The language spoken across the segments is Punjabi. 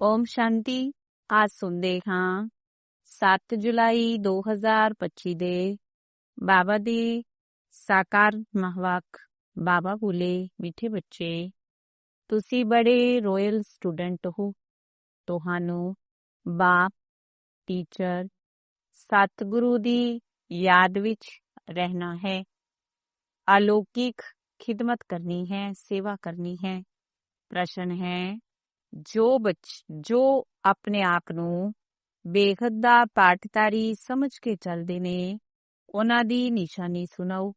ਓਮ ਸ਼ਾਂਤੀ ਅੱਜ ਸੁਣਦੇ ਹਾਂ 7 ਜੁਲਾਈ 2025 ਦੇ ਬਾਬਾ ਦੀ ਸਾਕਾਰ ਮਹਵਾਕ ਬਾਬਾ ਬੋਲੇ ਮਿੱਠੇ ਬੱਚੇ ਤੁਸੀਂ ਬੜੇ ਰਾਇਲ ਸਟੂਡੈਂਟ ਹੋ ਤੁਹਾਨੂੰ ਬਾਪ ਟੀਚਰ ਸਤਿਗੁਰੂ ਦੀ ਯਾਦ ਵਿੱਚ ਰਹਿਣਾ ਹੈ ਅਲੌਕਿਕ ਖਿਦਮਤ ਕਰਨੀ ਹੈ ਸੇਵਾ ਕਰਨੀ ਹੈ ਪ੍ਰਸ਼ਨ ਹੈ ਜੋ ਬੱਚ, ਜੋ ਆਪਣੇ ਆਪ ਨੂੰ ਬੇਹੱਦ ਦਾ ਪਾਠਤਾਰੀ ਸਮਝ ਕੇ ਚੱਲਦੇ ਨੇ, ਉਹਨਾਂ ਦੀ ਨਿਸ਼ਾਨੀ ਸੁਣਾਓ।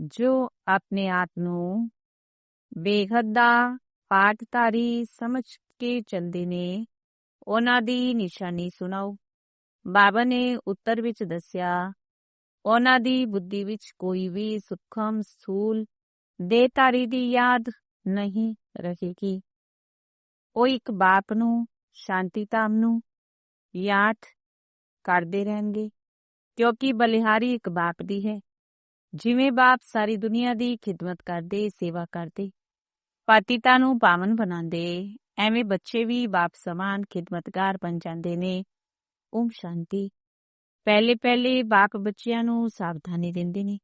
ਜੋ ਆਪਣੇ ਆਪ ਨੂੰ ਬੇਹੱਦ ਦਾ ਪਾਠਤਾਰੀ ਸਮਝ ਕੇ ਚੱਲਦੇ ਨੇ, ਉਹਨਾਂ ਦੀ ਨਿਸ਼ਾਨੀ ਸੁਣਾਓ। ਬਾਬਾ ਨੇ ਉੱਤਰ ਵਿੱਚ ਦੱਸਿਆ, ਉਹਨਾਂ ਦੀ ਬੁੱਧੀ ਵਿੱਚ ਕੋਈ ਵੀ ਸੁਖਮ ਸੂਲ ਦੇਤਾਰੀ ਦੀ ਯਾਦ ਨਹੀਂ ਰਹੇਗੀ। ਉਹ ਇੱਕ ਬਾਪ ਨੂੰ ਸ਼ਾਂਤੀ ਧਾਮ ਨੂੰ ਯਾਦ ਕਰਦੇ ਰਹਿਣਗੇ ਕਿਉਂਕਿ ਬਲਿਹਾਰੀ ਇੱਕ ਬਾਪ ਦੀ ਹੈ ਜਿਵੇਂ ਬਾਪ ਸਾਰੀ ਦੁਨੀਆ ਦੀ ਖਿਦਮਤ ਕਰਦੇ ਸੇਵਾ ਕਰਦੇ ਪਤਿਤਾ ਨੂੰ ਪਾਵਨ ਬਣਾਉਂਦੇ ਐਵੇਂ ਬੱਚੇ ਵੀ ਬਾਪ ਸਮਾਨ ਖਿਦਮਤਗਾਰ ਬਣ ਜਾਂਦੇ ਨੇ ਓਮ ਸ਼ਾਂਤੀ ਪਹਿਲੇ ਪਹਿਲੇ ਬਾਪ ਬੱਚਿਆਂ ਨੂੰ ਸਾਵਧਾਨੀ ਦਿੰਦੇ ਨੇ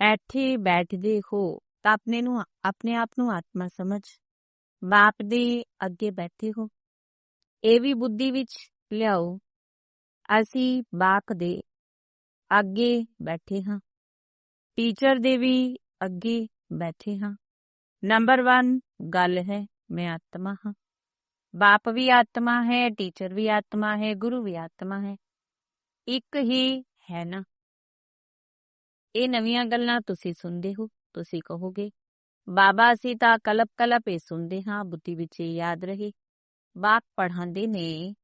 ਇੱਥੇ ਬੈਠਦੇ ਹੋ ਤਾਂ ਆਪਣੇ ਨੂੰ ਆਪਣੇ ਆਪ ਨੂੰ ਆਤਮਾ ਸਮਝ ਬਾਪ ਦੇ ਅੱਗੇ ਬੈਠੇ ਹੋ। ਇਹ ਵੀ ਬੁੱਧੀ ਵਿੱਚ ਲਿਆਓ। ਅਸੀਂ ਬਾਪ ਦੇ ਅੱਗੇ ਬੈਠੇ ਹਾਂ। ਟੀਚਰ ਦੇ ਵੀ ਅੱਗੇ ਬੈਠੇ ਹਾਂ। ਨੰਬਰ 1 ਗੱਲ ਹੈ, ਮੈਂ ਆਤਮਾ ਹਾਂ। ਬਾਪ ਵੀ ਆਤਮਾ ਹੈ, ਟੀਚਰ ਵੀ ਆਤਮਾ ਹੈ, ਗੁਰੂ ਵੀ ਆਤਮਾ ਹੈ। ਇੱਕ ਹੀ ਹੈ ਨਾ। ਇਹ ਨਵੀਆਂ ਗੱਲਾਂ ਤੁਸੀਂ ਸੁਣਦੇ ਹੋ, ਤੁਸੀਂ ਕਹੋਗੇ ਬਾਬਾ ਅਸੀਂ ਤਾਂ ਕਲਪ ਕਲਪ ਇਹ ਸੁਣਦੇ ਹਾਂ ਬੁੱਧੀ ਵਿੱਚ ਇਹ ਯਾਦ ਰਹੇ ਬਾਪ ਪੜ੍ਹਾਉਂਦੇ ਨੇ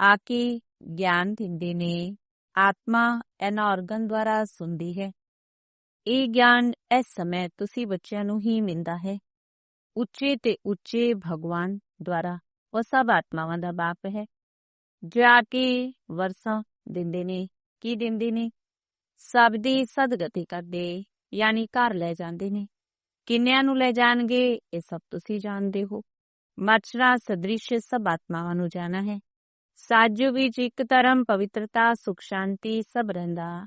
ਆ ਕੇ ਗਿਆਨ ਦਿੰਦੇ ਨੇ ਆਤਮਾ ਇਹਨਾਂ ਆਰਗਨ ਦੁਆਰਾ ਸੁਣਦੀ ਹੈ ਇਹ ਗਿਆਨ ਇਸ ਸਮੇਂ ਤੁਸੀਂ ਬੱਚਿਆਂ ਨੂੰ ਹੀ ਮਿਲਦਾ ਹੈ ਉੱਚੇ ਤੇ ਉੱਚੇ ਭਗਵਾਨ ਦੁਆਰਾ ਉਹ ਸਭ ਆਤਮਾਵਾਂ ਦਾ ਬਾਪ ਹੈ ਜਾ ਕੇ ਵਰਸਾ ਦਿੰਦੇ ਨੇ ਕੀ ਦਿੰਦੇ ਨੇ ਸਭ ਦੀ ਸਦਗਤੀ ਕਰਦੇ ਯਾਨੀ ਘਰ ਲੈ ਜਾਂਦੇ ਨੇ। ਕਿੰਨਿਆਂ ਨੂੰ ਲੈ ਜਾਣਗੇ, ਇਹ ਸਭ ਤੁਸੀਂ ਜਾਣਦੇ ਹੋ। ਮਛਰਾ ਸਦ੍ਰਿਸ਼ ਸਭ ਆਤਮਾਵਾਂ ਨੂੰ ਜਾਣਾ ਹੈ। ਸਾਜ ਵਿੱਚ ਇੱਕ ਧਰਮ, ਪਵਿੱਤਰਤਾ, ਸੁਖ ਸ਼ਾਂਤੀ, ਸਭ ਰਹਿੰਦਾ।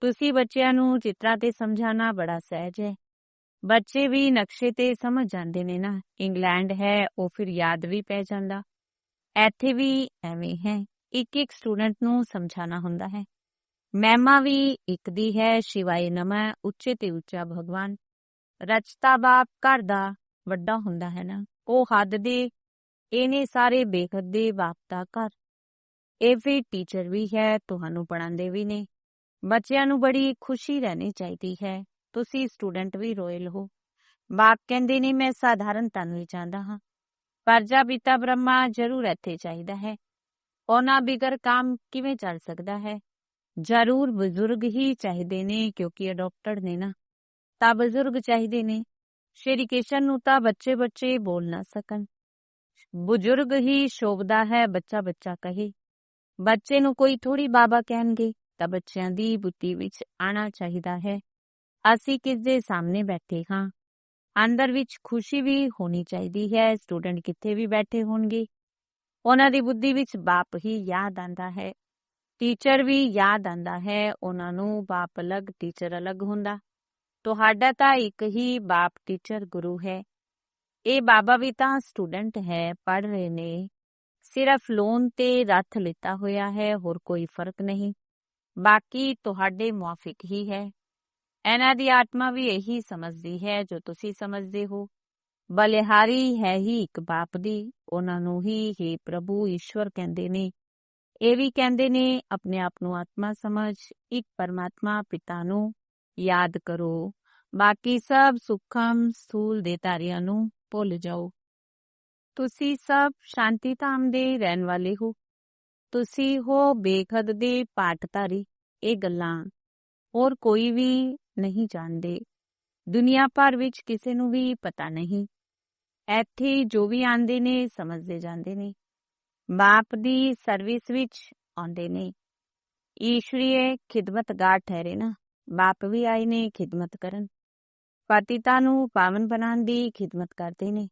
ਤੁਸੀਂ ਬੱਚਿਆਂ ਨੂੰ ਚਿੱਤਰਾਂ ਤੇ ਸਮਝਾਉਣਾ ਬੜਾ ਸਹਿਜ ਹੈ। ਬੱਚੇ ਵੀ ਨਕਸ਼ੇ ਤੇ ਸਮਝ ਜਾਂਦੇ ਨੇ ਨਾ। ਇੰਗਲੈਂਡ ਹੈ, ਉਹ ਫਿਰ ਯਾਦ ਵੀ ਪੈ ਜਾਂਦਾ। ਇੱਥੇ ਵੀ ਐਵੇਂ ਹੈ। ਇੱਕ ਇੱਕ ਸਟੂਡੈਂਟ ਨੂੰ ਸਮਝਾਣਾ ਹੁੰਦਾ ਹੈ। ਮਹਿਮਾ ਵੀ ਇੱਕ ਦੀ ਹੈ ਸ਼ਿਵਾਏ ਨਮੈ ਉੱਚੇ ਤੇ ਉੱਚਾ ਭਗਵਾਨ। ਰਚਤਾ ਬਾਪ ਘਰ ਦਾ ਵੱਡਾ ਹੁੰਦਾ ਹੈ ਨਾ, ਉਹ ਹੱਦ ਦੇ, ਇਹਨੇ ਸਾਰੇ ਬੇਖਦ ਦੇ ਬਾਪ ਦਾ ਘਰ। ਇਹ ਵੀ ਟੀਚਰ ਵੀ ਹੈ, ਤੁਹਾਨੂੰ ਪੜਾਉਂਦੇ ਵੀ ਨੇ। ਬੱਚਿਆਂ ਨੂੰ ਬੜੀ ਖੁਸ਼ੀ ਰਹਿਣੀ ਚਾਹੀਦੀ ਹੈ, ਤੁਸੀਂ ਸਟੂਡੈਂਟ ਵੀ ਰੋਇਲ ਹੋ। ਬਾਪ ਕਹਿੰਦੇ ਨੇ, ਮੈਂ ਸਾਧਾਰਨ ਤਨ ਹੀ ਚਾਹੁੰਦਾ ਹਾਂ ਪਰਜਾ ਪਿਤਾ ਬ੍ਰਹਮਾ ਜ਼ਰੂਰ ਇੱਥੇ ਚਾਹੀਦਾ ਹੈ। ਉਹਨਾਂ ਬਿਗਰ ਕੰਮ ਕਿਵੇਂ ਚੱਲ ਸਕਦਾ ਹੈ? ਜ਼ਰੂਰ ਬਜ਼ੁਰਗ ਹੀ ਚਾਹੀਦੇ ਨੇ ਕਿਉਂਕਿ ਅਡਾਪਟਡ ਨੇ ਨਾ, ਤਾਂ ਬਜ਼ੁਰਗ ਚਾਹੀਦੇ ਨੇ। ਸ਼੍ਰੀ ਕ੍ਰਿਸ਼ਨ ਨੂੰ ਤਾਂ ਬੱਚੇ ਬੱਚੇ ਬੋਲ ਨਾ ਸਕਣ। ਬਜ਼ੁਰਗ ਹੀ ਸ਼ੋਭਦਾ ਹੈ ਬੱਚਾ ਬੱਚਾ ਕਹੇ। ਬੱਚੇ ਨੂੰ ਕੋਈ ਥੋੜੀ ਬਾਬਾ ਕਹਿਣਗੇ, ਤਾਂ ਬੱਚਿਆਂ ਦੀ ਬੁੱਧੀ ਵਿੱਚ ਆਣਾ ਚਾਹੀਦਾ ਹੈ। ਅਸੀਂ ਕਿਸ ਦੇ ਸਾਹਮਣੇ ਬੈਠੇ ਹਾਂ? ਅੰਦਰ ਵਿੱਚ ਖੁਸ਼ੀ ਵੀ ਹੋਣੀ ਚਾਹੀਦੀ ਹੈ, ਸਟੂਡੈਂਟ ਕਿੱਥੇ ਵੀ ਬੈਠੇ ਹੋਣਗੇ। ਉਹਨਾਂ ਦੀ ਬੁੱਧੀ ਵਿੱਚ ਬਾਪ ਹੀ ਯਾਦ ਆਂਦਾ ਹੈ। ਟੀਚਰ ਵੀ ਯਾਦ ਆਂਦਾ ਹੈ, ਉਹਨਾਂ ਨੂੰ ਬਾਪ ਅਲੱਗ, ਟੀਚਰ ਅਲੱਗ ਹੁੰਦਾ। ਤੁਹਾਡਾ ਤਾਂ ਇੱਕ ਹੀ ਬਾਪ ਟੀਚਰ ਗੁਰੂ ਹੈ। ਇਹ ਬਾਬਾ ਵੀ ਤਾਂ ਸਟੂਡੈਂਟ ਹੈ ਪੜ ਰਹੇ ਨੇ। ਸਿਰਫ ਲੋਨ ਤੇ ਰੱਥ ਲਿੱਤਾ ਹੋਇਆ ਹੈ, ਹੋਰ ਕੋਈ ਫ਼ਰਕ ਨਹੀਂ। ਬਾਕੀ ਤੁਹਾਡੇ ਮੁਆਫਿਕ ਹੀ ਹੈ। ਇਹਨਾਂ ਦੀ ਆਤਮਾ ਵੀ ਇਹੀ ਸਮਝਦੀ ਹੈ, ਜੋ ਤੁਸੀਂ ਸਮਝਦੇ ਹੋ। ਬਲਿਹਾਰੀ ਹੈ ਹੀ ਇੱਕ ਬਾਪ ਦੀ। ਉਹਨਾਂ ਨੂੰ ਹੀ ਹੀ ਪ੍ਰਭੂ ਈਸ਼ਵਰ ਕਹਿੰਦੇ ਨੇ। ਇਹ ਵੀ ਕਹਿੰਦੇ ਨੇ, ਆਪਣੇ ਆਪ ਨੂੰ ਆਤਮਾ ਸਮਝ, ਇੱਕ ਪਰਮਾਤਮਾ ਪਿਤਾ ਨੂੰ ਯਾਦ ਕਰੋ। ਬਾਕੀ ਸਭ ਸੁਖਮ ਸਥੂਲ ਦੇ ਤਾਰਿਆਂ ਨੂੰ ਭੁੱਲ ਜਾਓ। ਤੁਸੀਂ ਸਭ ਸ਼ਾਂਤੀ ਧਾਮ ਦੇ ਰਹਿਣ ਵਾਲੇ ਹੋ। ਤੁਸੀਂ ਹੋ ਬੇਖਦ ਦੇ ਪਾਠਧਾਰੀ, ਇਹ ਗੱਲਾਂ ਹੋਰ ਕੋਈ ਵੀ ਨਹੀਂ ਜਾਣਦੇ। ਦੁਨੀਆ ਭਰ ਵਿੱਚ ਕਿਸੇ ਨੂੰ ਵੀ ਪਤਾ ਨਹੀਂ। ਇੱਥੇ ਜੋ ਵੀ ਆਂਦੇ ਨੇ, ਸਮਝਦੇ ਜਾਂਦੇ ਨੇ। ਬਾਪ ਦੀ ਸਰਵਿਸ ਵਿੱਚ ਆਉਂਦੇ ਨੇ। ਈਸ਼ਵਰੀਏ ਖਿਦਮਤਗਾਰ ਠਹਿਰੇ ਨਾ ਬਾਪ ਵੀ ਆਏ ਨੇ ਖਿਦਮਤ ਕਰਨ। ਪਤਿਤਾ ਨੂੰ ਪਾਵਨ ਬਣਾਉਣ ਦੀ ਖਿਦਮਤ ਕਰਦੇ ਨੇ।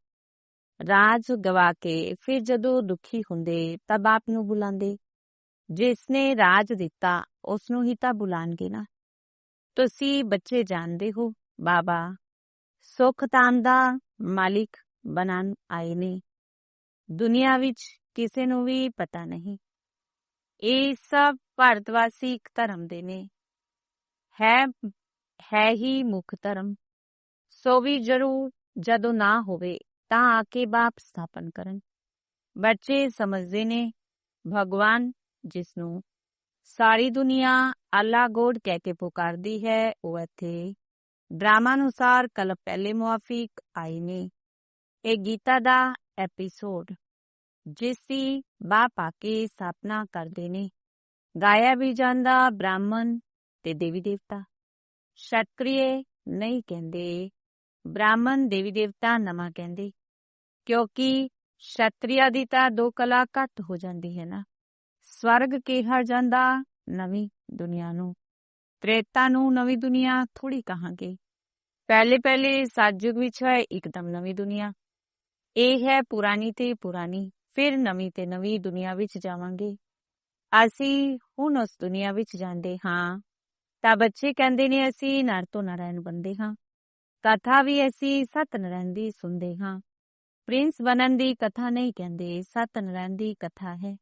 ਰਾਜ ਗਵਾ ਕੇ ਫਿਰ ਜਦੋਂ ਦੁਖੀ ਹੁੰਦੇ ਤਾਂ ਬਾਪ ਨੂੰ ਬੁਲਾਉਂਦੇ। ਜਿਸ ਨੇ ਰਾਜ ਦਿੱਤਾ, ਉਸ ਨੂੰ ਹੀ ਤਾਂ ਬੁਲਾਣਗੇ ਨਾ। ਤੁਸੀਂ ਬੱਚੇ ਜਾਣਦੇ ਹੋ, ਬਾਬਾ। ਸੁਖ ਤਾਮ ਦਾ ਮਾਲਿਕ ਬਣਨ ਆਏ ਨੇ। ਦੁਨੀਆ ਵਿੱਚ ਕਿਸੇ ਨੂੰ ਵੀ ਪਤਾ ਨਹੀਂ ਇਹ ਸਭ ਭਾਰਤਵਾਸੀ ਇੱਕ ਧਰਮ ਦੇ ਨੇ ਹੈ ਹੈ ਹੀ ਮੁੱਖ ਧਰਮ ਸੋ ਵੀ ਜ਼ਰੂਰ ਜਦੋਂ ਨਾ ਹੋਵੇ ਤਾਂ ਆ ਕੇ ਬਾਪ ਸਥਾਪਨ ਕਰਨ ਬੱਚੇ ਸਮਝਦੇ ਨੇ ਭਗਵਾਨ ਜਿਸ ਨੂੰ ਸਾਰੀ ਦੁਨੀਆ ਅੱਲਾ ਗੋਡ ਕਹਿ ਕੇ ਪੁਕਾਰਦੀ ਹੈ ਉਹ ਇੱਥੇ ਡਰਾਮਾ ਅਨੁਸਾਰ ਕਲ ਪਹਿਲੇ ਮੁਆਫਿਕ ਆਏ ਨੇ ਇਹ ਗੀਤਾ ਦਾ ਐਪੀਸੋਡ ਜਿਸ ਦੀ ਬਾਪ ਆ ਕੇ ਸਥਾਪਨਾ ਕਰਦੇ ਨੇ। ਗਾਇਆ ਵੀ ਜਾਂਦਾ ਬ੍ਰਾਹਮਣ ਤੇ ਦੇਵੀ ਦੇਵਤਾ। ਸ਼ਤਕ੍ਰਿਏ ਨਹੀਂ ਕਹਿੰਦੇ। ਬ੍ਰਾਹਮਣ ਦੇਵੀ ਦੇਵਤਾ ਨਮਾ ਕਹਿੰਦੇ। ਕਿਉਂਕਿ ਸ਼ਤਰੀਆ ਦੀ ਤਾਂ ਦੋ ਕਲਾ ਘੱਟ ਹੋ ਜਾਂਦੀ ਹੈ ਨਾ। ਸਵਰਗ ਕਿਹਾ ਜਾਂਦਾ ਨਵੀਂ ਦੁਨੀਆ ਨੂੰ। ਤ੍ਰੇਤਾ ਨੂੰ ਨਵੀਂ ਦੁਨੀਆ ਥੋੜੀ ਕਹਾਂਗੇ। ਪਹਿਲੇ ਪਹਿਲੇ ਸਤਜੁਗ ਵਿੱਚ ਹੈ ਇੱਕਦਮ ਨਵੀਂ ਦੁਨੀਆ। ਇਹ ਹੈ ਪੁਰਾਣੀ ਤੇ ਪੁਰਾਣੀ। ਫਿਰ ਨਵੀਂ ਤੇ ਨਵੀਂ ਦੁਨੀਆ ਵਿੱਚ ਜਾਵਾਂਗੇ। ਅਸੀਂ ਹੁਣ ਉਸ ਦੁਨੀਆ ਵਿੱਚ ਜਾਂਦੇ ਹਾਂ। ਤਾਂ ਬੱਚੇ ਕਹਿੰਦੇ ਨੇ, ਅਸੀਂ ਨਰ ਤੋਂ ਨਾਰਾਇਣ ਬੰਦੇ ਹਾਂ। ਕਥਾ ਵੀ ਅਸੀਂ ਸਤ ਨਾਰਾਇਣ ਦੀ ਸੁਣਦੇ ਹਾਂ। ਪ੍ਰਿੰਸ ਬਣਨ ਦੀ ਕਥਾ ਨਹੀਂ ਕਹਿੰਦੇ, ਸਤ ਨਾਰਾਇਣ ਦੀ ਕਥਾ ਹੈ।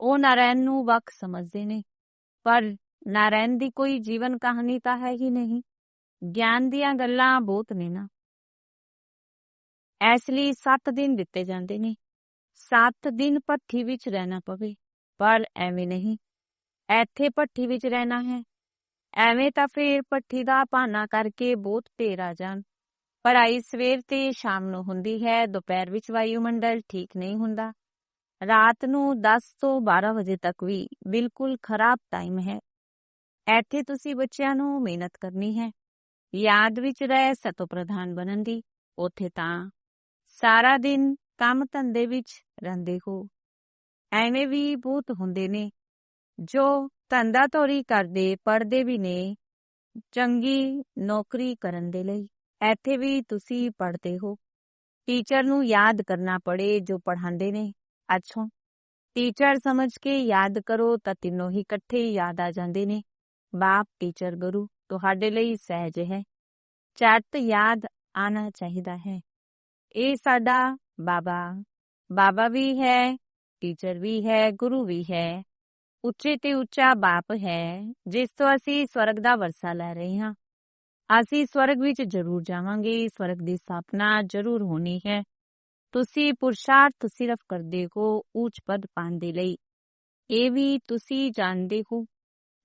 ਉਹ ਨਾਰਾਇਣ ਨੂੰ ਵਕ ਸਮਝਦੇ ਨੇ। ਪਰ ਨਾਰਾਇਣ ਦੀ ਕੋਈ ਜੀਵਨ ਕਹਾਣੀ ਤਾਂ ਹੈ ਹੀ ਨਹੀਂ। ਗਿਆਨ ਦੀਆਂ ਗੱਲਾਂ ਬਹੁਤ ਨੇ ਨਾ। ਇਸ ਲਈ 7 ਦਿਨ ਦਿੱਤੇ ਜਾਂਦੇ ਨੇ। 7 ਦਿਨ ਭੱਠੀ ਵਿੱਚ ਰਹਿਣਾ ਪਵੇ ਪਰ ਐਵੇਂ ਨਹੀਂ ਇੱਥੇ ਭੱਠੀ ਵਿੱਚ ਰਹਿਣਾ ਹੈ ਐਵੇਂ ਤਾਂ ਫਿਰ ਭੱਠੀ ਦਾ ਬਹਾਨਾ ਕਰਕੇ ਬਹੁਤ ਢੇਰ ਆ ਜਾਣ ਪੜ੍ਹਾਈ ਸਵੇਰ ਤੇ ਸ਼ਾਮ ਨੂੰ ਹੁੰਦੀ ਹੈ ਦੁਪਹਿਰ ਵਿੱਚ ਵਾਯੂਮੰਡਲ ਠੀਕ ਨਹੀਂ ਹੁੰਦਾ ਰਾਤ ਨੂੰ 10 ਤੋਂ 12 ਵਜੇ ਤੱਕ ਵੀ ਬਿਲਕੁਲ ਖਰਾਬ ਟਾਈਮ ਹੈ ਇੱਥੇ ਤੁਸੀਂ ਬੱਚਿਆਂ ਨੂੰ ਮਿਹਨਤ ਕਰਨੀ ਹੈ ਯਾਦ ਵਿੱਚ ਰਹਿ ਸਤੋ ਪ੍ਰਧਾਨ ਬਣਨ ਦੀ ਉਥੇ ਤਾਂ ਸਾਰਾ ਦਿਨ ਕੰਮ ਧੰਦੇ ਵਿੱਚ ਰਹਿੰਦੇ ਹੋ ਐਵੇਂ ਵੀ ਬਹੁਤ ਹੁੰਦੇ ਨੇ ਜੋ ਧੰਦਾ ਤੋਰੀ ਕਰਦੇ ਪੜਦੇ ਵੀ ਨੇ ਚੰਗੀ ਨੌਕਰੀ ਕਰਨ ਦੇ ਲਈ ਇੱਥੇ ਵੀ ਤੁਸੀਂ ਪੜਦੇ ਹੋ ਟੀਚਰ ਨੂੰ ਯਾਦ ਕਰਨਾ ਪੜੇ ਜੋ ਪੜ੍ਹਾਉਂਦੇ ਨੇ ਅੱਛਾ ਟੀਚਰ ਸਮਝ ਕੇ ਯਾਦ ਕਰੋ ਤਾਂ ਤਿੰਨੋਂ ਹੀ ਇਕੱਠੇ ਯਾਦ ਆ ਜਾਂਦੇ ਨੇ ਬਾਪ ਟੀਚਰ ਗੁਰੂ ਤੁਹਾਡੇ ਲਈ ਸਹਿਜ ਹੈ ਚੱਤ ਯਾਦ ਆਣਾ ਚਾਹੀਦਾ ਹੈ ਇਹ ਸਾਡਾ ਬਾਬਾ ਬਾਬਾ ਵੀ ਹੈ, ਟੀਚਰ ਵੀ ਹੈ, ਗੁਰੂ ਵੀ ਹੈ। ਉੱਚੇ ਤੇ ਉੱਚਾ ਬਾਪ ਹੈ, ਜਿਸ ਤੋਂ ਅਸੀਂ ਸਵਰਗ ਦਾ ਵਰਸਾ ਲੈ ਰਹੇ ਹਾਂ। ਅਸੀਂ ਸਵਰਗ ਵਿੱਚ ਜ਼ਰੂਰ ਜਾਵਾਂਗੇ, ਸਵਰਗ ਦੀ ਸਥਾਪਨਾ ਜ਼ਰੂਰ ਹੋਣੀ ਹੈ। ਤੁਸੀਂ ਪੁਰਸ਼ਾਰਥ ਸਿਰਫ ਕਰਦੇ ਹੋ, ਉੱਚ ਪਦ ਪਾਣ ਦੇ ਲਈ। ਇਹ ਵੀ ਤੁਸੀਂ ਜਾਣਦੇ ਹੋ।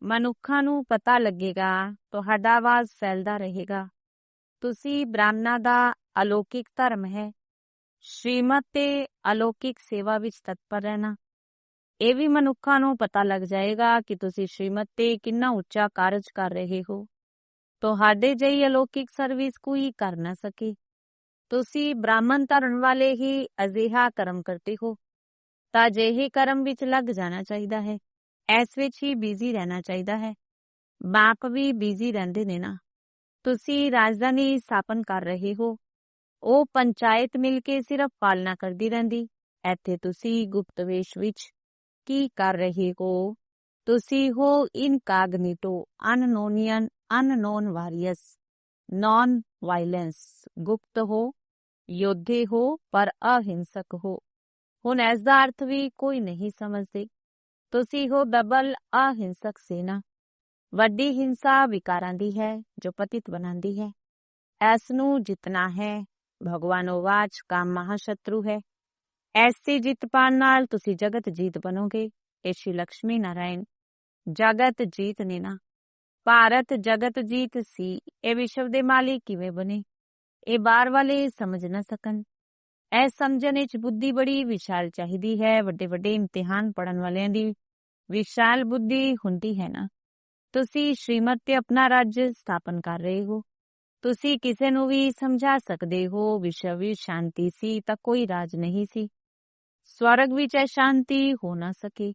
ਮਨੁੱਖਾਂ ਨੂੰ ਪਤਾ ਲੱਗੇਗਾ, ਤੁਹਾਡਾ ਆਵਾਜ਼ ਫੈਲਦਾ ਰਹੇਗਾ। ਤੁਸੀਂ ਬ੍ਰਾਹਮਣਾ ਦਾ ਅਲੌਕਿਕ ਧਰਮ ਹੈ। ਸ਼੍ਰੀਮਤ ਤੇ ਅਲੌਕਿਕ ਸੇਵਾ ਵਿੱਚ ਤਤਪਰ ਰਹਿਣਾ ਇਹ ਵੀ ਮਨੁੱਖਾਂ ਨੂੰ ਪਤਾ ਲੱਗ ਜਾਏਗਾ ਕਿ ਤੁਸੀਂ ਸ਼੍ਰੀਮਤ ਤੇ ਕਿੰਨਾ ਉੱਚਾ ਕਾਰਜ ਕਰ ਰਹੇ ਹੋ ਤੁਹਾਡੇ ਜਿਹੀ ਅਲੌਕਿਕ ਸਰਵਿਸ ਕੋਈ ਕਰ ਨਾ ਸਕੇ ਤੁਸੀਂ ਬ੍ਰਾਹਮਣ ਧਰਨ ਵਾਲੇ ਹੀ ਅਜਿਹਾ ਕਰਮ ਕਰਦੇ ਹੋ ਤਾਂ ਜਿਹੇ ਕਰਮ ਵਿੱਚ ਲੱਗ ਜਾਣਾ ਚਾਹੀਦਾ ਹੈ ਐਸ ਵਿੱਚ ਹੀ ਬਿਜ਼ੀ ਰਹਿਣਾ ਚਾਹੀਦਾ ਹੈ ਬਾਪ ਵੀ ਬਿਜ਼ੀ ਰਹਿੰਦੇ ਨੇ ਨਾ ਤੁਸੀਂ ਰਾਜਧਾਨੀ ਸਥਾਪਨ ਕਰ ਰਹੇ ਹੋ ਉਹ ਪੰਚਾਇਤ ਮਿਲ ਕੇ ਸਿਰਫ ਪਾਲਣਾ ਕਰਦੀ ਰਹਿੰਦੀ ਇੱਥੇ ਤੁਸੀਂ ਗੁਪਤ ਵੇਸ਼ ਵਿੱਚ ਕੀ ਕਰ ਰਹੇ ਹੋ ਤੁਸੀਂ ਹੋ ਇਨਕਾਗਨੀਟੋ ਅਨਨੋਨੀਅਨ ਅਨਨੋਨ ਵਾਰੀਅਸ ਨਾਨ ਵਾਇਲੈਂਸ ਗੁਪਤ ਹੋ ਯੋਧੇ ਹੋ ਪਰ ਅਹਿੰਸਕ ਹੋ ਹੁਣ ਇਸ ਦਾ ਅਰਥ ਵੀ ਕੋਈ ਨਹੀਂ ਸਮਝਦੇ ਤੁਸੀਂ ਹੋ ਡਬਲ ਅਹਿੰਸਕ ਸੇਨਾ ਵੱਡੀ ਹਿੰਸਾ ਵਿਕਾਰਾਂ ਦੀ ਹੈ ਜੋ ਪਤਿਤ ਬਣਾਉਂਦੀ ਹੈ ਐਸ ਨੂੰ ਜਿਤਨਾ ਹੈ भगवान वाच का महाशत्रु है। ऐसी जीत पान तुसी जगत जीत बनोगे। ऐसी लक्ष्मी नारायण जगत जीत ने ना। भारत जगत जीत सी, ए विश्व दे माली किवे बने? ए बार वाले समझ न सकन। ए समझने च बुद्धि बड़ी विशाल चाहिदी है। वड्डे वड्डे इम्तिहान पढ़न वाले दी विशाल बुद्धि हुंदी है ना। तुसी श्रीमत ते अपना राज्य स्थापन कर रहे हो। ਤੁਸੀਂ ਕਿਸੇ ਨੂੰ ਵੀ ਸਮਝਾ ਸਕਦੇ ਹੋ ਵਿਸ਼ਵ ਵਿੱਚ ਸ਼ਾਂਤੀ ਸੀ ਤਾਂ ਕੋਈ ਰਾਜ ਨਹੀਂ ਸੀ ਸਵਰਗ ਵਿੱਚ ਇਹ ਸ਼ਾਂਤੀ ਹੋ ਨਾ ਸਕੇ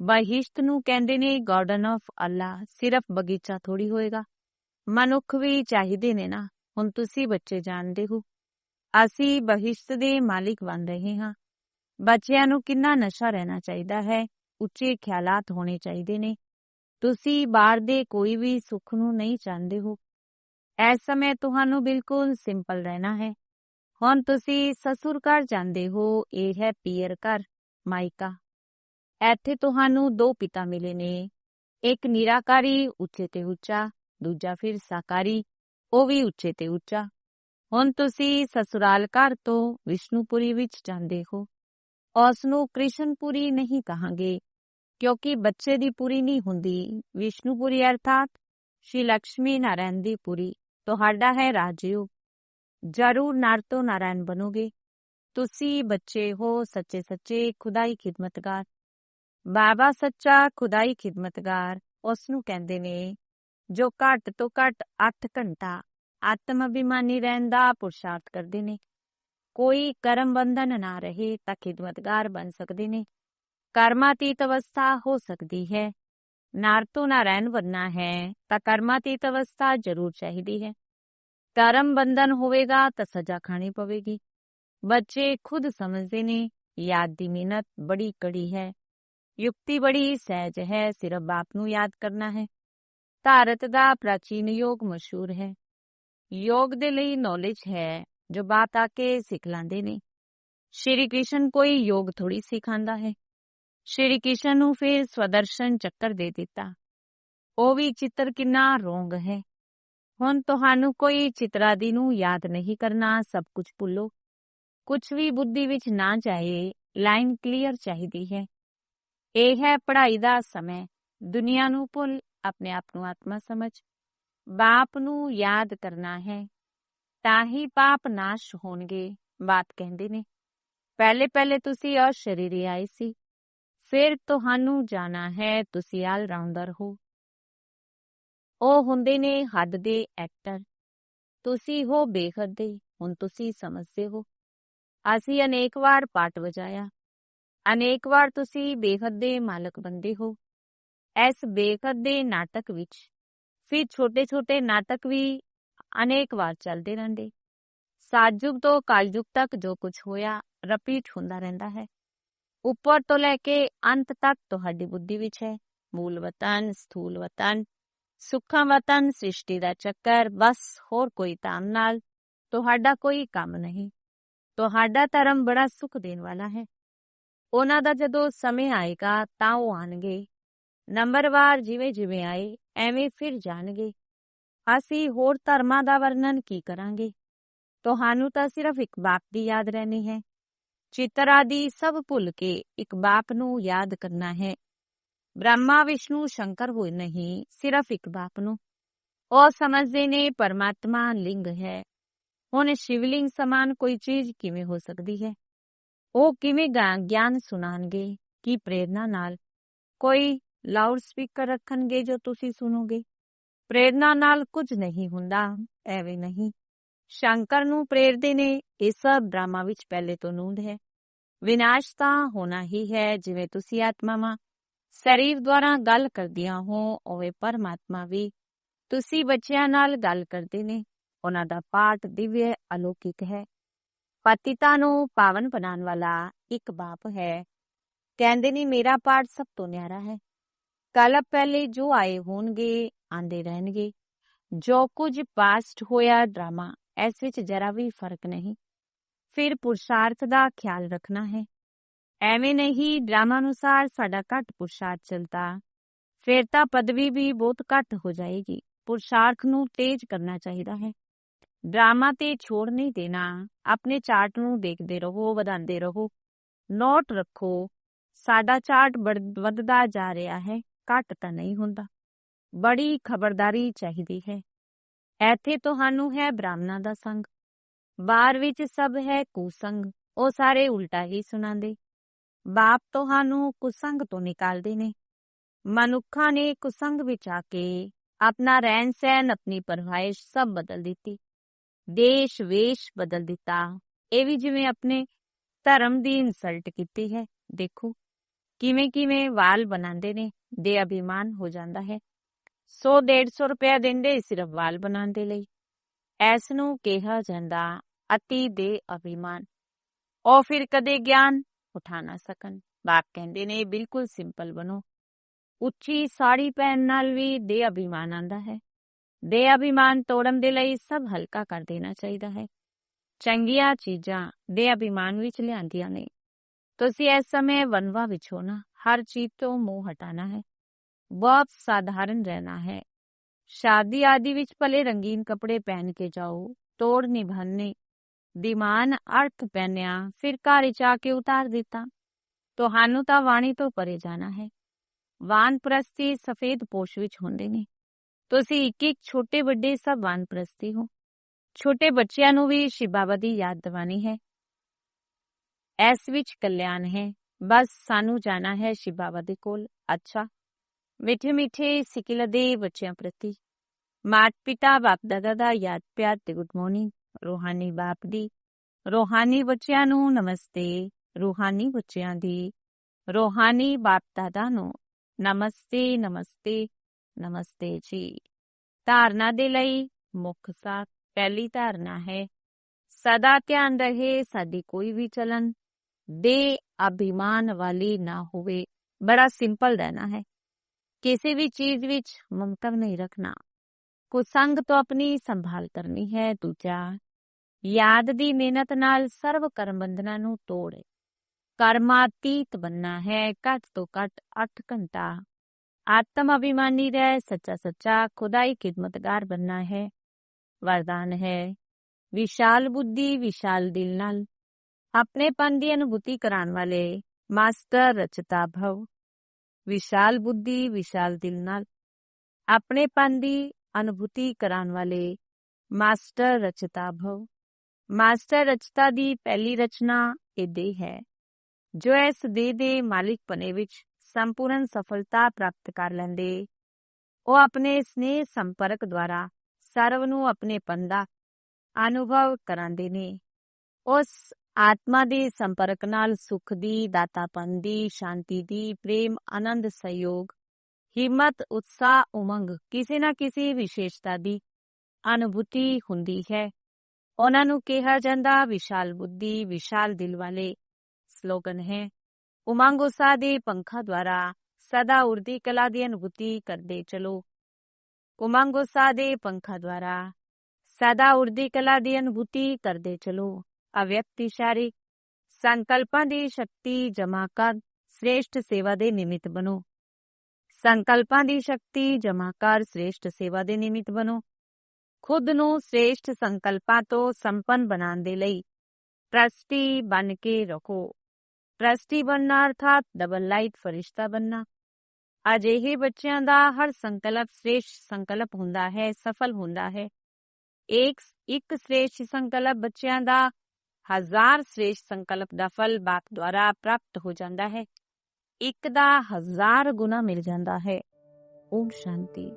ਬਹਿਸ਼ਤ ਨੂੰ ਕਹਿੰਦੇ ਨੇ ਗਾਰਡਨ ਆਫ ਅੱਲਾ ਸਿਰਫ ਬਗੀਚਾ ਥੋੜੀ ਹੋਏਗਾ ਮਨੁੱਖ ਵੀ ਚਾਹੀਦੇ ਨੇ ਨਾ ਹੁਣ ਤੁਸੀਂ ਬੱਚੇ ਜਾਣਦੇ ਹੋ ਅਸੀਂ ਭਵਿਸ਼ਤ ਦੇ ਮਾਲਿਕ ਬਣ ਰਹੇ ਹਾਂ ਬੱਚਿਆਂ ਨੂੰ ਕਿੰਨਾ ਨਸ਼ਾ ਰਹਿਣਾ ਚਾਹੀਦਾ ਹੈ ਉੱਚੇ ਖਿਆਲਾਤ ਹੋਣੇ ਚਾਹੀਦੇ ਨੇ ਤੁਸੀਂ ਬਾਹਰ ਦੇ ਕੋਈ ਵੀ ਸੁੱਖ ਨੂੰ ਨਹੀਂ ਚਾਹੁੰਦੇ ਹੋ ਇਸ ਸਮੇਂ ਤੁਹਾਨੂੰ ਬਿਲਕੁਲ ਸਿੰਪਲ ਰਹਿਣਾ ਹੈ। ਹੁਣ ਤੁਸੀਂ ਸਸੁਰ ਘਰ ਜਾਂਦੇ ਹੋ, ਇਹ ਹੈ ਪੀਰ ਘਰ, ਮਾਇਕਾ। ਇੱਥੇ ਤੁਹਾਨੂੰ ਦੋ ਪਿਤਾ ਮਿਲੇ ਨੇ, ਇੱਕ ਨਿਰਾਕਾਰੀ, ਉੱਚੇ ਤੇ ਉੱਚਾ, ਦੂਜਾ ਫਿਰ ਸਾਕਾਰੀ, ਉਹ ਵੀ ਉੱਚੇ ਤੇ ਉੱਚਾ। ਹੁਣ ਤੁਸੀਂ ਸਸੁਰਾਲ ਘਰ ਤੋਂ ਵਿਸ਼ਨੂਪੁਰੀ ਵਿੱਚ ਜਾਂਦੇ ਹੋ। ਉਸ ਨੂੰ ਕ੍ਰਿਸ਼ਨਪੁਰੀ ਨਹੀਂ ਕਹਾਂਗੇ, ਕਿਉਂਕਿ ਬੱਚੇ ਦੀ ਪੂਰੀ ਨਹੀਂ ਹੁੰਦੀ। ਵਿਸ਼ਨੂਪੁਰੀ ਅਰਥਾਤ ਸ਼੍ਰੀ ਲక్ష్ਮੀ ਨਾਰਾਇਣ ਦੀ ਪੂਰੀ। ਤੁਹਾਡਾ ਹੈ ਰਾਜਯੋਗ ਜਰੂਰ ਨਰ ਤੋਂ ਨਾਰਾਇਣ ਬਣੋਗੇ ਤੁਸੀਂ ਬੱਚੇ ਹੋ ਸੱਚੇ ਸੱਚੇ ਖੁਦਾਈ ਖਿਦਮਤਗਾਰ ਬਾਬਾ ਸੱਚਾ ਖੁਦਾਈ ਖਿਦਮਤਗਾਰ ਉਸ ਨੂੰ ਕਹਿੰਦੇ ਨੇ ਜੋ ਘੱਟ ਤੋਂ ਘੱਟ 8 ਘੰਟਾ ਆਤਮ ਅਭਿਮਾਨੀ ਰਹਿਣ ਦਾ ਪੁਰਸ਼ਾਰਥ ਕਰਦੇ ਨੇ ਕੋਈ ਕਰਮ ਬੰਧਨ ਨਾ ਰਹੇ ਤਾਂ ਖਿਦਮਤਗਾਰ ਬਣ ਸਕਦੇ ਨੇ ਕਰਮਾਤੀਤ ਅਵਸਥਾ ਹੋ ਸਕਦੀ ਹੈ ਨਾਰ ਤੋਂ ਨਾਰਾਇਣ ਬਣਨਾ ਹੈ ਤਾਂ ਕਰਮਾਤੀਤ ਅਵਸਥਾ ਜ਼ਰੂਰ ਚਾਹੀਦੀ ਹੈ ਕਰਮ ਬੰਧਨ ਹੋਵੇਗਾ ਤਾਂ ਸਜ਼ਾ ਖਾਣੀ ਪਵੇਗੀ ਬੱਚੇ ਖੁਦ ਸਮਝਦੇ ਨੇ ਯਾਦ ਦੀ ਮਿਹਨਤ ਬੜੀ ਕੜੀ ਹੈ ਯੁਕਤੀ ਬੜੀ ਸਹਿਜ ਹੈ ਸਿਰਫ ਬਾਪ ਨੂੰ ਯਾਦ ਕਰਨਾ ਹੈ ਭਾਰਤ ਦਾ ਪ੍ਰਾਚੀਨ ਯੋਗ ਮਸ਼ਹੂਰ ਹੈ ਯੋਗ ਦੇ ਲਈ ਨੌਲੇਜ ਹੈ ਜੋ ਬਾਤ ਆ ਕੇ ਸਿੱਖ ਲਾਂਦੇ ਨੇ ਸ਼੍ਰੀ ਕ੍ਰਿਸ਼ਨ ਕੋਈ ਯੋਗ ਥੋੜੀ ਸਿਖਾਉਂਦਾ ਹੈ ਸ਼੍ਰੀ ਕ੍ਰਿਸ਼ਨ ਨੂੰ ਫਿਰ ਸਵਦਰਸ਼ਨ ਚੱਕਰ ਦੇ ਦਿੱਤਾ। ਉਹ ਵੀ ਚਿੱਤਰ ਕਿੰਨਾ ਰੋਂਗ ਹੈ। ਹੁਣ ਤੁਹਾਨੂੰ ਕੋਈ ਚਿਤਰਾਦੀ ਨੂੰ ਯਾਦ ਨਹੀਂ ਕਰਨਾ, ਸਭ ਕੁਝ ਭੁੱਲੋ। ਕੁਝ ਵੀ ਬੁੱਧੀ ਵਿੱਚ ਨਾ ਜਾਏ, ਲਾਈਨ ਕਲੀਅਰ ਚਾਹੀਦੀ ਹੈ। ਇਹ ਹੈ ਪੜ੍ਹਾਈ ਦਾ ਸਮੇਂ। ਦੁਨੀਆ ਨੂੰ ਭੁੱਲ, ਆਪਣੇ ਆਪ ਨੂੰ ਆਤਮਾ ਸਮਝ। ਬਾਪ ਨੂੰ ਯਾਦ ਕਰਨਾ ਹੈ। ਤਾਂ ਹੀ ਪਾਪ ਨਾਸ਼ ਹੋਣਗੇ, ਬਾਤ ਕਹਿੰਦੇ ਨੇ। ਪਹਿਲੇ ਪਹਿਲੇ ਤੁਸੀਂ ਅਸ਼ਰੀਰੀ ਆਏ ਸੀ। ਫਿਰ ਤੁਹਾਨੂੰ ਜਾਣਾ ਹੈ, ਤੁਸੀਂ ਆਲ ਰਾਉਂਡਰ ਹੋ। ਉਹ ਹੁੰਦੇ ਨੇ ਹੱਦ ਦੇ ਐਕਟਰ ਤੁਸੀਂ ਹੋ ਬੇਹੱਦ ਦੇ, ਹੁਣ ਤੁਸੀਂ ਸਮਝਦੇ ਹੋ। ਅਸੀਂ ਅਨੇਕ ਵਾਰ ਪਾਟ ਵਜਾਇਆ। ਅਨੇਕ ਵਾਰ ਤੁਸੀਂ ਬੇਹੱਦ ਦੇ ਮਾਲਕ ਬੰਦੇ ਹੋ। ਇਸ ਬੇਖਦ ਦੇ ਨਾਟਕ ਵਿੱਚ ਫਿਰ ਛੋਟੇ-ਛੋਟੇ ਨਾਟਕ ਵੀ ਅਨੇਕ ਵਾਰ ਚੱਲਦੇ ਰਹਿੰਦੇ। ਸਾਜੁਗ ਤੋਂ ਕਾਲਯੁਗ ਤੱਕ ਜੋ ਕੁਝ ਹੋਇਆ ਰਿਪੀਟ ਹੁੰਦਾ ਰਹਿੰਦਾ ਹੈ। ਉੱਪਰ ਤੋਂ ਲੈ ਕੇ ਅੰਤ ਤੱਕ ਤੁਹਾਡੀ ਬੁੱਧੀ ਵਿੱਚ ਹੈ। ਮੂਲ ਵਤਨ, ਸਥੂਲ ਵਤਨ, ਸੁੱਖਾਂ ਵਤਨ, ਸ੍ਰਿਸ਼ਟੀ ਦਾ ਚੱਕਰ, ਬਸ ਹੋਰ ਕੋਈ ਧਾਮ ਨਾਲ ਤੁਹਾਡਾ ਕੋਈ ਕੰਮ ਨਹੀਂ। ਤੁਹਾਡਾ ਧਰਮ ਬੜਾ ਸੁਖ ਦੇਣ ਵਾਲਾ ਹੈ। ਉਹਨਾਂ ਦਾ ਜਦੋਂ ਸਮੇਂ ਆਏਗਾ ਤਾਂ ਉਹ ਆਣਗੇ। ਨੰਬਰਵਾਰ ਜਿਵੇਂ ਜਿਵੇਂ ਆਏ, ਐਵੇਂ ਫਿਰ ਜਾਣਗੇ। ਅਸੀਂ ਹੋਰ ਧਰਮਾਂ ਦਾ ਵਰਣਨ ਕੀ ਕਰਾਂਗੇ? ਤੁਹਾਨੂੰ ਤਾਂ ਸਿਰਫ ਇੱਕ ਬਾਪ ਦੀ ਯਾਦ ਰਹਿਣੀ ਹੈ। ਚਿੱਤਰ ਆਦਿ ਸਭ ਭੁੱਲ ਕੇ ਇੱਕ ਬਾਪ ਨੂੰ ਯਾਦ ਕਰਨਾ ਹੈ ਬ੍ਰਹਮਾ ਵਿਸ਼ਨੂੰ ਸ਼ੰਕਰ ਹੋਏ ਨਹੀਂ ਸਿਰਫ ਇੱਕ ਬਾਪ ਨੂੰ ਉਹ ਸਮਝਦੇ ਨੇ ਪਰਮਾਤਮਾ ਲਿੰਗ ਹੈ ਹੁਣ ਸ਼ਿਵਲਿੰਗ ਸਮਾਨ ਕੋਈ ਚੀਜ਼ ਕਿਵੇਂ ਹੋ ਸਕਦੀ ਹੈ ਉਹ ਕਿਵੇਂ ਗਿਆਨ ਸੁਣਾਣਗੇ ਕੀ ਪ੍ਰੇਰਣਾ ਨਾਲ ਕੋਈ ਲਾਊਡ ਸਪੀਕਰ ਰੱਖਣਗੇ ਜੋ ਤੁਸੀਂ ਸੁਣੋਗੇ ਪ੍ਰੇਰਣਾ ਨਾਲ ਕੁਝ ਨਹੀਂ ਹੁੰਦਾ ਐਵੇਂ ਨਹੀਂ ਸ਼ੰਕਰ ਨੂੰ ਪ੍ਰੇਰਦੇ ਨੇ ਇਹ ਸਭ ਡਰਾਮਾ ਵਿੱਚ ਪਹਿਲੇ ਤੋਂ ਨੂੰਦ ਹੈ ਵਿਨਾਸ਼ ਤਾਂ ਹੋਣਾ ਹੀ ਹੈ, ਜਿਵੇਂ ਤੁਸੀਂ ਆਤਮਾਵਾਂ ਸਰੀਰ ਦੁਆਰਾ ਗੱਲ ਕਰਦੀਆਂ ਹੋ, ਉਵੇਂ ਪਰਮਾਤਮਾ ਵੀ। ਤੁਸੀਂ ਬੱਚਿਆਂ ਨਾਲ ਗੱਲ ਕਰਦੇ ਨੇ, ਉਹਨਾਂ ਦਾ ਪਾਠ ਦਿਵਯ ਅਲੌਕਿਕ ਹੈ। ਪਤਿਤਾ ਨੂੰ ਪਾਵਨ ਬਣਾਉਣ ਵਾਲਾ ਇੱਕ ਬਾਪ ਹੈ। ਕਹਿੰਦੇ ਨੇ, ਮੇਰਾ ਪਾਠ ਸਭ ਤੋਂ ਨਿਆਰਾ ਹੈ। ਕਲਪ ਪਹਿਲੇ ਜੋ ਆਏ ਹੋਣਗੇ ਆਂਦੇ ਰਹਿਣਗੇ। ਜੋ ਕੁਝ ਪਾਸਟ ਹੋਇਆ ਡਰਾਮਾ ਇਸ ਵਿੱਚ ਜਰਾ ਵੀ ਫ਼ਰਕ ਨਹੀਂ। ਫਿਰ ਪੁਰਸ਼ਾਰਥ ਦਾ ਖਿਆਲ ਰੱਖਣਾ ਹੈ। ਐਵੇਂ ਨਹੀਂ, ਡਰਾਮਾ ਅਨੁਸਾਰ ਸਾਡਾ ਘੱਟ ਪੁਰਸ਼ਾਰਥ ਚਲਦਾ। ਫਿਰ ਤਾਂ ਪਦਵੀ ਵੀ ਬਹੁਤ ਘੱਟ ਹੋ ਜਾਏਗੀ। ਪੁਰਸ਼ਾਰਥ ਨੂੰ ਤੇਜ਼ ਕਰਨਾ ਚਾਹੀਦਾ ਹੈ। ਡਰਾਮਾ ਤੇ ਛੋੜ ਨਹੀਂ ਦੇਣਾ। ਆਪਣੇ ਚਾਰਟ ਨੂੰ ਦੇਖਦੇ ਰਹੋ, ਵਧਾਉਂਦੇ ਰਹੋ। ਨੋਟ ਰੱਖੋ, ਸਾਡਾ ਚਾਰਟ ਵੱਧਦਾ ਜਾ ਰਿਹਾ ਹੈ। ਘੱਟ ਤਾਂ ਨਹੀਂ ਹੁੰਦਾ। ਬੜੀ ਖਬਰਦਾਰੀ ਚਾਹੀਦੀ ਹੈ। ਇੱਥੇ ਤੁਹਾਨੂੰ ਹੈ ਬ੍ਰਾਹਮਣਾਂ ਦਾ ਸੰਗ। ਬਾਹਰ ਵਿੱਚ ਸਭ ਹੈ ਕੁਸੰਗ। ਉਹ ਸਾਰੇ ਉਲਟਾ ਹੀ ਸੁਣਾਉਂਦੇ। ਬਾਪ ਤੁਹਾਨੂੰ ਕੁਸੰਗ ਤੋਂ ਨਿਕਾਲਦੇ ਨੇ। ਮਨੁੱਖਾਂ ਨੇ ਕੁਸੰਗ ਵਿੱਚ ਆ ਕੇ ਆਪਣਾ ਰਹਿਣ ਸਹਿਣ, ਆਪਣੀ ਪਰਵਾਇਸ਼ ਸਭ ਬਦਲ ਦਿੱਤੀ। ਦੇਸ਼, ਵੇਸ਼ ਬਦਲ ਦਿੱਤਾ। ਇਹ ਵੀ ਜਿਵੇਂ ਆਪਣੇ ਧਰਮ ਦੀ ਇਨਸਲਟ ਕੀਤੀ ਹੈ। ਦੇਖੋ ਕਿਵੇਂ ਕਿਵੇਂ ਵਾਲ ਬਣਾਉਂਦੇ ਨੇ, ਦੇ ਅਭਿਮਾਨ ਹੋ ਜਾਂਦਾ ਹੈ। 100 150 ਰੁਪਏ ਦਿੰਦੇ ਸਿਰਫ ਵਾਲ ਬਣਾਉਣ ਦੇ ਲਈ। ਇਸ ਨੂੰ ਕਿਹਾ ਜਾਂਦਾ ਅਤੀ ਦੇ ਅਭਿਮਾਨ ਉਹ ਫਿਰ ਕਦੇ ਗਿਆਨ ਉਠਾ ਨਾ ਸਕਣ ਬਾਪ ਕਹਿੰਦੇ ਨੇ ਬਿਲਕੁਲ ਸਿੰਪਲ ਬਣੋ ਉੱਚੀ ਸਾੜੀ ਪਹਿਨ ਨਾਲ ਵੀ ਦੇ ਅਭਿਮਾਨ ਆਂਦਾ ਹੈ ਦੇ ਅਭਿਮਾਨ ਤੋੜਨ ਦੇ ਲਈ ਸਭ ਹਲਕਾ ਕਰ ਦੇਣਾ ਚਾਹੀਦਾ ਹੈ ਚੰਗੀਆਂ ਚੀਜ਼ਾਂ ਦੇ ਅਭਿਮਾਨ ਵਿੱਚ ਲਿਆਂਦੀਆਂ ਨੇ ਤੁਸੀਂ ਇਸ ਸਮੇਂ ਵਨਵਾ ਵਿੱਚ ਹੋ ਨਾ ਹਰ ਚੀਜ਼ ਤੋਂ ਮੋਹ ਹਟਾਣਾ ਹੈ ਬਹੁਤ ਸਾਧਾਰਨ ਰਹਿਣਾ ਹੈ ਸ਼ਾਦੀ ਆਦि ਵਿੱਚ ਭਲੇ ਰੰਗੀਨ ਕੱਪੜੇ ਪਹਿਨ ਕੇ ਜਾਓ ਤੋੜ ਨਿਭਾਨੇ ਦੀਮਾਨ ਅਰਥ ਪਹਿਨਿਆ ਫਿਰ ਘਰ ਵਿੱਚ ਆ ਕੇ ਉਤਾਰ ਦਿੱਤਾ ਤੁਹਾਨੂੰ ਤਾਂ ਬਾਣੀ ਤੋਂ ਪਰੇ ਜਾਣਾ ਹੈ ਵਾਨਪ੍ਰਸਤੀ ਸਫੇਦ ਪੋਸ਼ ਵਿੱਚ ਹੁੰਦੇ ਨੇ ਤੁਸੀਂ ਇੱਕ ਇੱਕ ਛੋਟੇ ਵੱਡੇ ਸਭ ਵਾਨਪ੍ਰਸਤੀ ਹੋ ਛੋਟੇ ਬੱਚਿਆਂ ਨੂੰ ਵੀ ਸ਼ਿਬਾਬਾ ਦੀ ਯਾਦ ਦਿਵਾਨੀ ਹੈ ਇਸ ਵਿੱਚ ਕਲਿਆਣ ਹੈ ਬਸ ਸਾਨੂੰ ਜਾਣਾ ਹੈ ਸ਼ਿਬਾਬਾ ਦੇ ਕੋਲ ਅੱਛਾ ਮਿੱਠੇ ਮਿੱਠੇ ਸਿਕਿਲ ਦੇ ਬੱਚਿਆਂ ਪ੍ਰਤੀ ਮਾਤ ਪਿਤਾ ਬਾਪ ਦਾਦਾ ਦਾ ਯਾਦ ਪਿਆਰ ਤੇ ਗੁੱਡ ਮਾਰਨਿੰਗ ਰੋਹਾਨੀ ਬਾਪ ਦੀ ਰੋਹਾਨੀ ਬੱਚਿਆਂ ਨੂੰ ਨਮਸਤੇ ਰੂਹਾਨੀ ਬੱਚਿਆਂ ਦੀ ਰੋਹਾਨੀ ਬਾਪ ਦਾਦਾ ਨੂੰ ਨਮਸਤੇ ਨਮਸਤੇ ਨਮਸਤੇ ਜੀ ਧਾਰਨਾ ਦੇ ਲਈ ਮੁੱਖ ਸਾਖ ਪਹਿਲੀ ਧਾਰਨਾ ਹੈ ਸਦਾ ਧਿਆਨ ਰਹੇ ਸਾਡੀ ਕੋਈ ਵੀ ਚਲਨ ਦੇ ਅਭਿਮਾਨ ਵਾਲੀ ਨਾ ਹੋਵੇ ਬੜਾ ਸਿੰਪਲ ਰਹਿਣਾ ਹੈ ਕਿਸੇ ਵੀ ਚੀਜ਼ ਵਿੱਚ ਮਮਤਾ ਨਹੀਂ ਰੱਖਣਾ ਕੁਸੰਗ ਤੋਂ ਆਪਣੀ ਸੰਭਾਲ ਕਰਨੀ ਹੈ ਦੂਜਾ ਯਾਦ ਦੀ ਮਿਹਨਤ ਨਾਲ ਸਰਵ ਕਰਮ ਬੰਧਨਾਂ ਨੂੰ ਤੋੜੇ ਕਰਮਾਤੀਤ ਬੰਨਾ ਹੈ ਘੱਟ ਤੋਂ ਘੱਟ 8 ਘੰਟਾ ਆਤਮ ਅਭਿਮਾਨੀ ਰਹਿ ਸੱਚਾ ਸੱਚਾ ਖੁਦਾਈ ਖਿਦਮਤਗਾਰ ਬੰਨਾ ਹੈ ਵਰਦਾਨ ਹੈ ਵਿਸ਼ਾਲ ਬੁੱਧੀ ਵਿਸ਼ਾਲ ਦਿਲ ਨਾਲ ਆਪਣੇ ਪਨ ਦੀ ਅਨੁਭੂਤੀ ਕਰਾਉਣ ਵਾਲੇ ਮਾਸਟਰ ਰਚਤਾ ਭਵ ਵਿਸ਼ਾਲ ਬੁੱਧੀ ਵਿਸ਼ਾਲ ਦਿਲ ਨਾਲ ਆਪਣੇ ਪਨ ਦੀ ਅਨੁਭੂਤੀ ਕਰਾਉਣ ਵਾਲੇ ਮਾਸਟਰ ਰਚਤਾ ਭਵ ਮਾਸਟਰ ਰਚਤਾ ਦੀ ਪਹਿਲੀ ਰਚਨਾ ਇਹ ਦੇ ਹੈ, ਜੋ ਇਸ ਦੇ ਦੇ ਮਾਲਿਕ ਬਣੇ ਵਿੱਚ ਸੰਪੂਰਨ ਸਫਲਤਾ ਪ੍ਰਾਪਤ ਕਰ ਲੈਂਦੇ। ਉਹ ਆਪਣੇ ਸਨੇਹ ਸੰਪਰਕ ਦੁਆਰਾ ਸਰਵ ਨੂੰ ਆਪਣੇ ਪੰਦਾ ਅਨੁਭਵ ਕਰਾਂਦੇ ਨੇ। ਉਸ ਆਤਮਾ ਦੇ ਸੰਪਰਕ ਨਾਲ ਸੁਖ ਦੀ, ਦਾਤਾਪਨ ਦੀ, ਸ਼ਾਂਤੀ ਦੀ, ਪ੍ਰੇਮ, ਆਨੰਦ, ਸਹਿਯੋਗ, ਹਿੰਮਤ, ਉਤਸ਼ਾਹ, ਉਮੰਗ ਕਿਸੇ ਨਾ ਕਿਸੇ ਵਿਸ਼ੇਸ਼ਤਾ ਦੀ ਅਨੁਭੂਤੀ ਹੁੰਦੀ ਹੈ। ਉਹਨਾਂ ਨੂੰ ਕਿਹਾ ਜਾਂਦਾ ਵਿਸ਼ਾਲ ਬੁੱਧੀ ਵਿਸ਼ਾਲ ਦਿਲ ਵਾਲੇ ਸਲੋਗਨ ਹੈ ਉਮੰਗ ਉਤਸ਼ਾਹ ਦੇ ਪੰਖਾ ਦੁਆਰਾ ਸਦਾ ਉਰਦੀ ਕਲਾ ਦੀ ਅਨੁਭੂਤੀ ਕਰਦੇ ਚਲੋ ਉਮੰਗ ਉਤਸ਼ਾਹ ਦੇ ਪੰਖਾ ਦੁਆਰਾ ਸਦਾ ਉਰਦੀ ਕਲਾ ਦੀ ਅਨੁਭੂਤੀ ਕਰਦੇ ਚਲੋ ਅਵਿਅਕਤ ਇਸ਼ਾਰੇ ਸੰਕਲਪਾਂ ਦੀ ਸ਼ਕਤੀ ਜਮਾ ਕਰ ਸ੍ਰੇਸ਼ਟ ਸੇਵਾ ਦੇ ਨਿਮਿਤ ਬਣੋ ਸੰਕਲਪਾਂ ਦੀ ਸ਼ਕਤੀ ਜਮਾ ਕਰ ਸ੍ਰੇਸ਼ਟ ਸੇਵਾ ਦੇ ਨਿਮਿਤ ਬਣੋ ਖੁਦ ਨੂੰ ਸ੍ਰੇਸ਼ਟ ਸੰਕਲਪਾਂ ਤੋਂ ਸੰਪੰਨ ਬਣਾਉਣ ਦੇ ਲਈ ਟਰਸਟੀ ਬਣ ਕੇ ਰੱਖੋ ਟਰਸਟੀ ਬਣਨਾ ਅਰਥਾਤ ਡਬਲ ਲਾਈਟ ਫਰਿਸ਼ਤਾ ਬਣਨਾ ਅਜਿਹੇ ਬੱਚਿਆਂ ਦਾ ਹਰ ਸੰਕਲਪ ਸ੍ਰੇਸ਼ਟ ਸੰਕਲਪ ਹੁੰਦਾ ਹੈ ਸਫਲ ਹੁੰਦਾ ਹੈ ਇੱਕ ਇੱਕ ਸ੍ਰੇਸ਼ਟ ਸੰਕਲਪ ਬੱਚਿਆਂ ਦਾ ਹਜ਼ਾਰ ਸ੍ਰੇਸ਼ਟ ਸੰਕਲਪ ਦਾ ਫਲ ਬਾਪ ਦੁਆਰਾ ਪ੍ਰਾਪਤ ਹੋ ਜਾਂਦਾ ਹੈ ਇੱਕ ਦਾ ਹਜ਼ਾਰ ਗੁਣਾ ਮਿਲ ਜਾਂਦਾ ਹੈ ਓਮ ਸ਼ਾਂਤੀ